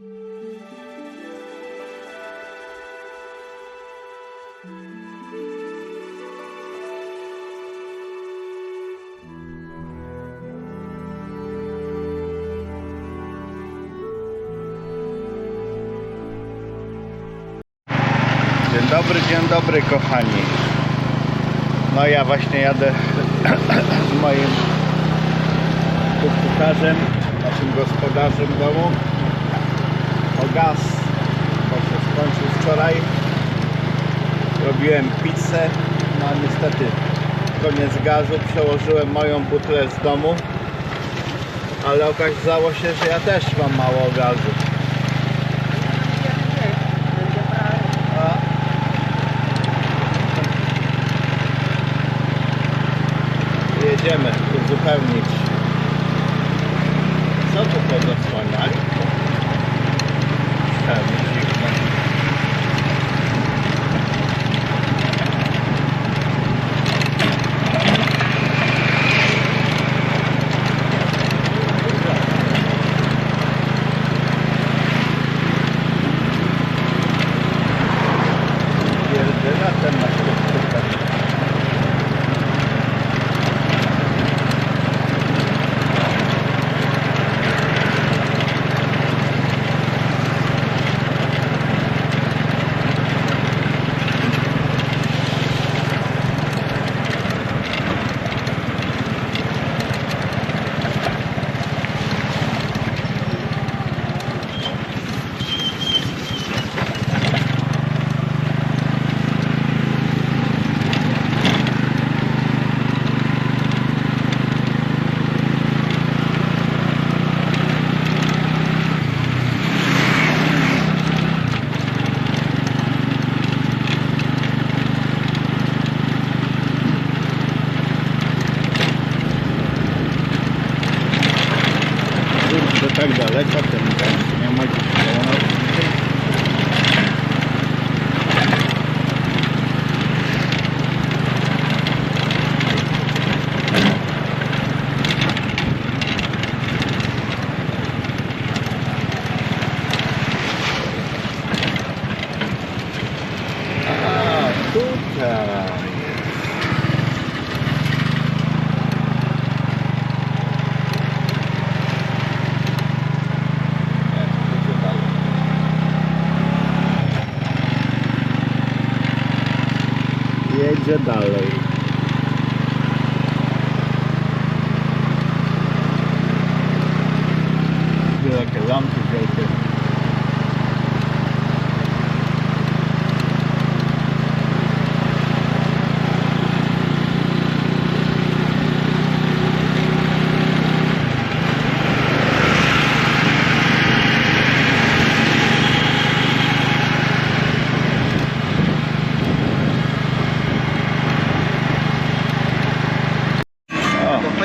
Dzień dobry, dzień dobry kochani. No ja właśnie jadę z moim kucharzem, naszym gospodarzem domu gaz, bo się skończył wczoraj. Robiłem pizzę, no a niestety koniec gazu, przełożyłem moją butlę z domu, ale okazało się, że ja też mam mało gazu. Jedziemy uzupełnić. Co tu pozasłaniali? Tới!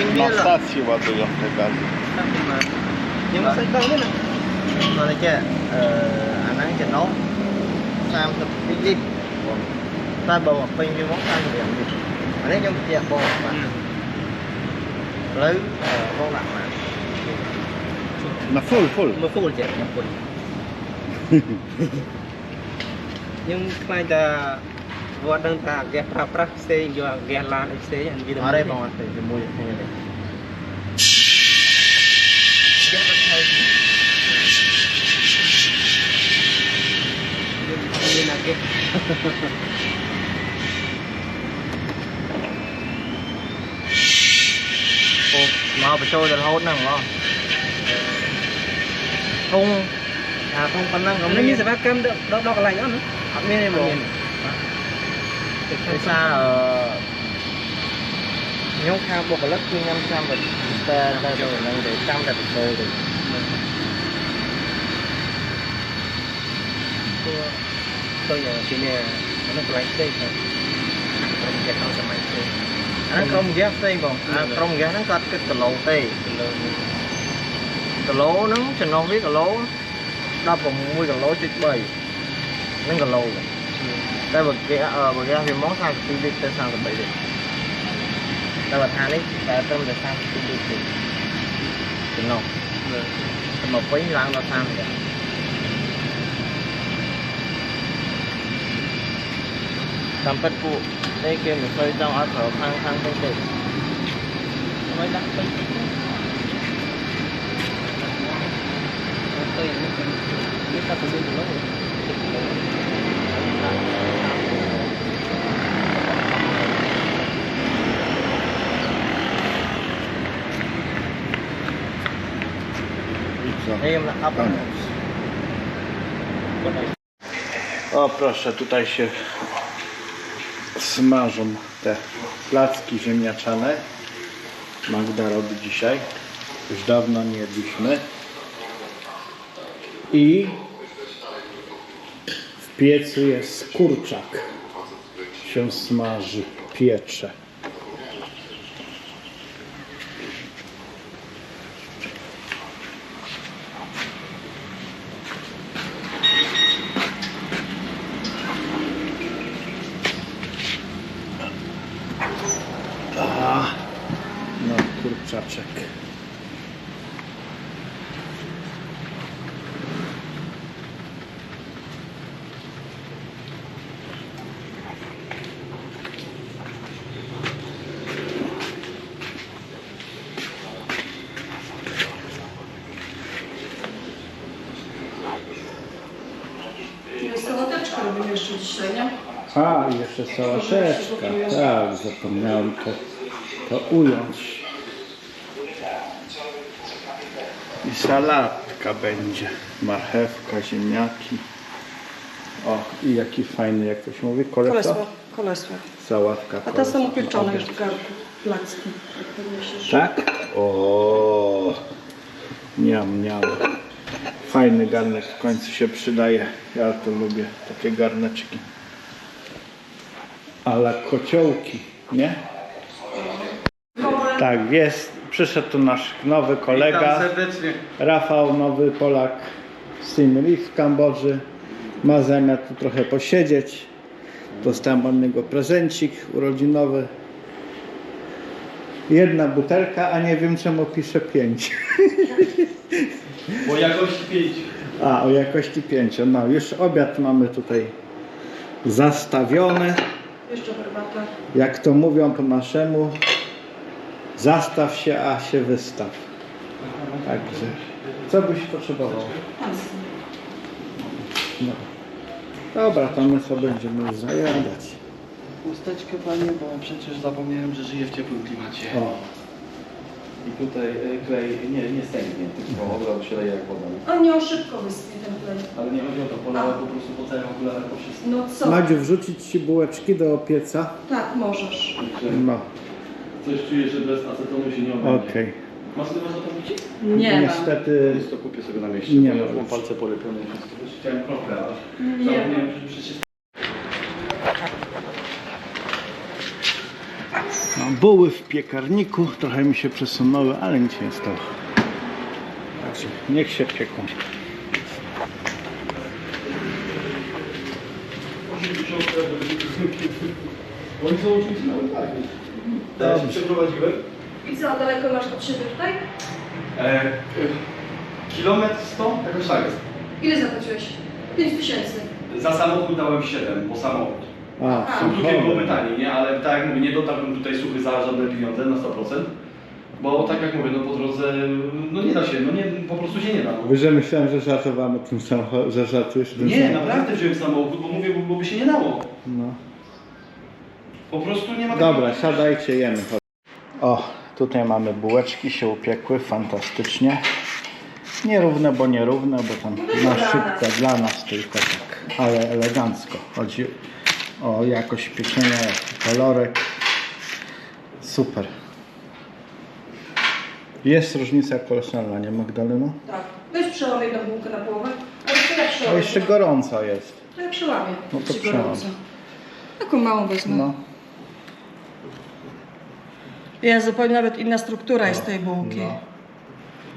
na stacji ładują te gazy. Nhưng mà sẽ không biết nè Mà đây chứ Hà Nẵng chả nấu Sam tập đi? Ta bầu hoặc pin như món ăn thì làm gì Mà nếu như mình chè bầu mà Lấy ờ, vô lạc mà Mà full full. Mà full chè nhập full Nhưng mà ta vừa đang ta ghé pra pra xe vô ghé lan xe anh đi ở đây bằng thì mua được như này Ghé pra thay. Ini lagi. Ồ, mà phải trôi được hốt nè ngon. Không, à không phần năng không នេះមានសេវាកម្មដកដកកន្លែងអត់ណា អត់មានទេបង ដោយសារខ្ញុំខាងបុគ្គលិកគឺខ្ញុំចាំតែតែតែនឹងតែចាំតែទៅទេព្រោះទៅយ៉ាងជាមនុស្សកន្លែងផ្សេងទៅក្រុមយ៉ាងសម័យផ្សេងអាក្រុមយ៉ាងផ្សេងបងអាក្រុមយ៉ាងហ្នឹងគាត់គិតគីឡូទេគីឡូគីឡូហ្នឹងចំណុះវាគីឡូ16គីឡូ .3 នឹងគីឡូហ្នឹង តែបើគេបើគេវាមក32លីត្រទៅ33លីត្រតែបើថានេះតែត្រឹមតែ32លីត្រទេចំណុចតែមកវិញឡើងដល់30លីត្រតាមពិតពួកនេះគេមិនធ្វើចង់ឲ្យប្រើខាងខាងពេកទេមិនដាក់ពេកទេទៅនេះគេតាទៅទៅនោះ Koniec. O proszę, tutaj się smażą te placki ziemniaczane. Magda robi dzisiaj. Już dawno nie jedliśmy. I piecu jest kurczak. Się smaży, piecze. A, no kurczaczek. Jest sałateczka A, i jeszcze sałaszeczka. Tak, zapomniałem to, to ująć. I salatka będzie. Marchewka, ziemniaki. O, i jaki fajny, jak to się mówi, kolesła? Kolesła. Sałatka. A te są upieczone już w garnku. Placki. Tak? O, niam, niam. Fajny garnek w końcu się przydaje. Ja to lubię, takie garneczki. Ale kociołki, nie? Tak, jest. Przyszedł tu nasz nowy kolega. serdecznie. Rafał, nowy Polak z Team Leaf w Kambodży. Ma zamiar tu trochę posiedzieć. Dostałem od niego prezencik urodzinowy. Jedna butelka, a nie wiem czemu pisze 5. Bo jakość 5. A, o jakości 5. No, już obiad mamy tutaj zastawiony. Jeszcze herbatę. Jak to mówią po naszemu, zastaw się, a się wystaw. Także, co byś potrzebował? No. Dobra, to my sobie będziemy już zajadać. Chusteczkę panie, bo przecież zapomniałem, że żyję w ciepłym klimacie. O, I tutaj e, klej nie, nie stęgnie, tylko od razu się leje jak woda. On nie szybko wyschnie ten klej. Ale nie chodzi o to, polałem po prostu po całym okularach po wszystkim. No co? Madziu, wrzucić ci bułeczki do pieca? Tak, możesz. No, Coś czuję, że bez acetonu się nie obędzie. okej. Masz ty masz atomiki? Nie mam. Niestety, Jest to kupię sobie na mieście, Nie bo ja ma. już mam palce polepione. Chciałem kroplę, ale Nie zapomniałem, że przecież no, buły w piekarniku trochę mi się przesunęły, ale nic nie stało. Także niech się pieką. Oni są oczywiście na uwagi. Ja się przeprowadziłem. I co, daleko masz od siebie tutaj? E, e, kilometr 100? Jakoś tak jest. Ile zapłaciłeś? 5 tysięcy. Za samochód dałem 7, bo samochód. A, A, drugie byłoby taniej, nie? Ale tak jak mówię, nie dotarłbym tutaj suchy za żadne pieniądze na 100%. Bo tak jak mówię, no po drodze, no nie da się, no nie, po prostu się nie da. No. Wy, że myślałem, że żartowamy tym samochodem, że żartujesz tym Nie, samochodem. naprawdę wziąłem samochód, bo mówię, bo, bo by się nie dało. No. Po prostu nie ma Dobra, takiego- siadajcie, jemy. chodź. O, tutaj mamy bułeczki, się upiekły, fantastycznie. Nierówne, bo nierówne, bo tam No na szybko, dla nas tylko tak, ale elegancko. Chodzi o jakość pieczenia, jaki kolorek. Super. Jest różnica kolosalna, nie Magdaleno? Tak. Weź przełam jedną bułkę na połowę. Ale to jak A przełamie? jeszcze gorąca jest. To ja przełamię. No to przełam. gorąco. Taką małą wezmę. No. Ja zupełnie nawet inna struktura jest tej bułki. No.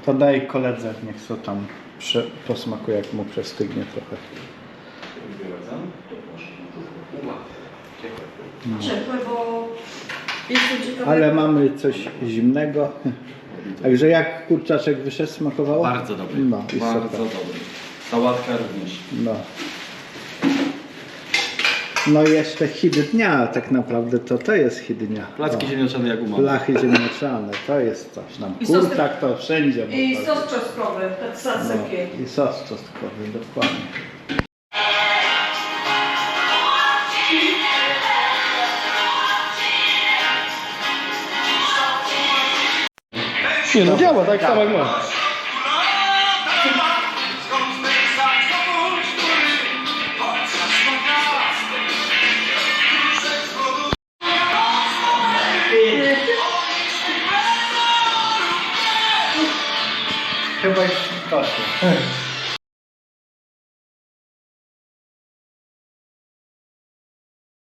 To daj koledze, niech co tam posmakuje, jak mu przestygnie trochę. Ciepłe, bo jestem ciekawa. Ale mamy coś zimnego. Także jak kurczaczek wyszedł, smakowało? Bardzo dobry. No i Bardzo super. dobry. Sałatka również. No. No i jeszcze hit dnia, tak naprawdę to to jest hit dnia. Placki O, ziemniaczane jak u mamy. Blachy ziemniaczane, to jest coś tam. I sos- Kurczak to wszędzie. I można sos czosnkowy, tak No, sadzekie. I sos czosnkowy, dokładnie. Nie no działa tak samo jak ma. Chyba